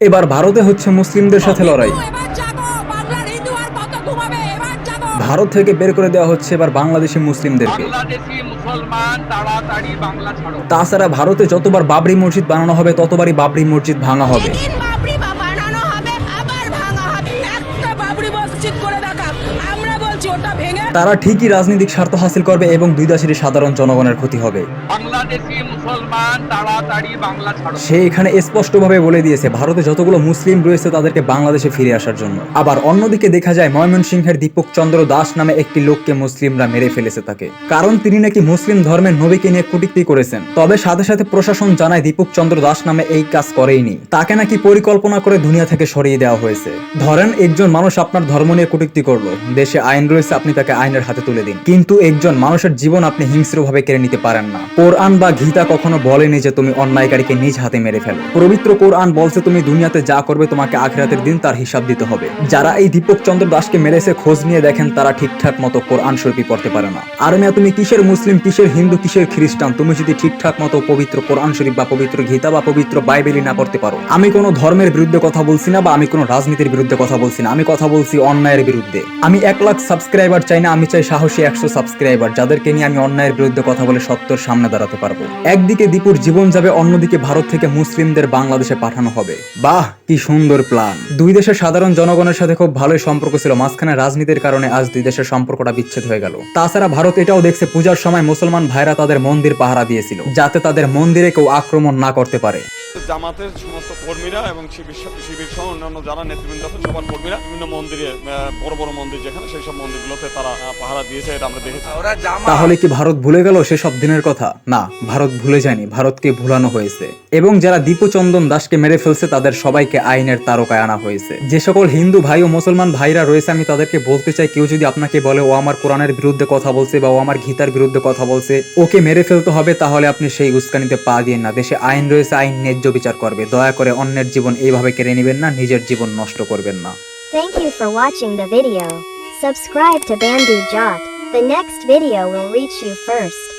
এবার ভারতে হচ্ছে মুসলিমদের সাথে লড়াই। ভারত থেকে বের করে দেওয়া হচ্ছে এবার বাংলাদেশি মুসলিমদেরকে। বাংলাদেশি মুসলমান তাড়াতাড়ি বাংলা ছাড়ো। তাছাড়া ভারতে যতবার বাবরি মসজিদ বানানো হবে ততবারই বাবরি মসজিদ ভাঙা হবে। তারা ঠিকই রাজনৈতিক স্বার্থ হাসিল করবে এবং দুই দেশের সাধারণ জনগণের ক্ষতি হবে। বাংলাদেশি মুসলমান তাড়াতাড়ি বাংলা ছাড়ো। সে এখানে স্পষ্টভাবে বলে দিয়েছে ভারতে যতগুলো মুসলিম রয়েছে তাদেরকে বাংলাদেশে ফিরে আসার জন্য। আবার অন্যদিকে দেখা যায় ময়মনসিংহের দীপক চন্দ্র দাস নামে একটি লোককে মুসলিমরা মেরে ফেলেছে তাকে। কারণ তিনি নাকি মুসলিম ধর্মের নবীকে নিয়ে কুটিক্তি করেছেন। তবে সাথে সাথে প্রশাসন জানায় দীপক চন্দ্র দাস নামে এই কাজ করেইনি। তাকে নাকি পরিকল্পনা করে দুনিয়া থেকে সরিয়ে দেওয়া হয়েছে। ধরেন একজন মানুষ আপনার ধর্ম নিয়ে কুটিক্তি করল। দেশে আইন রয়েছে আপনি তাকে আইনের হাতে তুলে দিন। কিন্তু একজন মানুষের জীবন আপনি হিংস্রভাবে কেড়ে নিতে পারেন না। কোরআন বা গীতা কখনো বলেনি যে তুমি অন্যায়কারীকে নিজ হাতে মেরে ফেলো। পবিত্র কোরআন বলছে তুমি দুনিয়াতে যা করবে তোমাকে আখিরাতের দিন তার হিসাব দিতে হবে। যারা এই দীপক চন্দ্র দাসকে মেরেছে খোঁজ নিয়ে দেখেন তারা ঠিকঠাক মতো কোরআন শরীফই পড়তে পারে না। আর মিয়া তুমি কিসের মুসলিম, কিসের হিন্দু, কিসের খ্রিস্টান? তুমি যদি ঠিকঠাক মতো পবিত্র কোরআন শরীফ বা পবিত্র গীতা বা পবিত্র বাইবেলই না পড়তে পারো। আমি কোনো ধর্মের বিরুদ্ধে কথা বলছি না বা আমি কোনো রাজনীতির বিরুদ্ধে কথা বলছি না। আমি কথা বলছি অন্যায়ের বিরুদ্ধে। আমি এক লাখ সাবস্ক্রাইবার চাই না আমি চাই সাহসী একশো সাবস্ক্রাইবার যাদেরকে নিয়ে আমি অন্যায়ের বিরুদ্ধে কথা বলে সত্যর সামনে দাঁড়াতে পারব। একদিকে দীপুর জীবন যাবে, অন্যদিকে ভারত থেকে মুসলিমদের বাংলাদেশে পাঠানো হবে। বাহ, কি সুন্দর প্ল্যান দুই দেশের সাধারণ জনগণের সাথে খুব ভালোই সম্পর্ক ছিল, মাঝখানে রাজনীতির কারণে আজ দুই দেশের সম্পর্কটা বিচ্ছেদ হয়ে গেল। তাছাড়া ভারত এটাও দেখছে, পূজার সময় মুসলমান ভাইরা তাদের মন্দির পাহারা দিয়েছিল, যাতে তাদের মন্দিরে কেউ আক্রমণ না করতে পারে। জামাতের সমস্ত কর্মীরা এবং শিবির শিবির সহ অন্যান্য যারা নেতৃবৃন্দ আছেন সবার কর্মীরা বিভিন্ন মন্দিরে বড় বড় মন্দির যেখানে সেই সব মন্দিরগুলোতে তারা পাহারা দিয়েছে এটা আমরা দেখেছি। তাহলে কি ভারত ভুলে গেল সেসব দিনের কথা? না ভারত ভুলে যায়নি ভারতকে ভুলানো হয়েছে। এবং যারা দীপচন্দন দাসকে মেরে ফেলছে তাদের সবাইকে আইনের তারকায় আনা হয়েছে। যে সকল হিন্দু ভাই ও মুসলমান ভাইরা রয়েছে আমি তাদেরকে বলতে চাই কেউ যদি আপনাকে বলে ও আমার কোরআনের বিরুদ্ধে কথা বলছে বা ও আমার গীতার বিরুদ্ধে কথা বলছে ওকে মেরে ফেলতে হবে তাহলে আপনি সেই উস্কানিতে পা দিয়ে না। দেশে আইন রয়েছে আইন ন্যায্য বিচার করবে দয়া করে অন্যের জীবন এইভাবে কেড়ে নেবেন না নিজের জীবন নষ্ট করবেন না Thank you for watching the video. Subscribe to Bandu Jot. The next video will reach you first.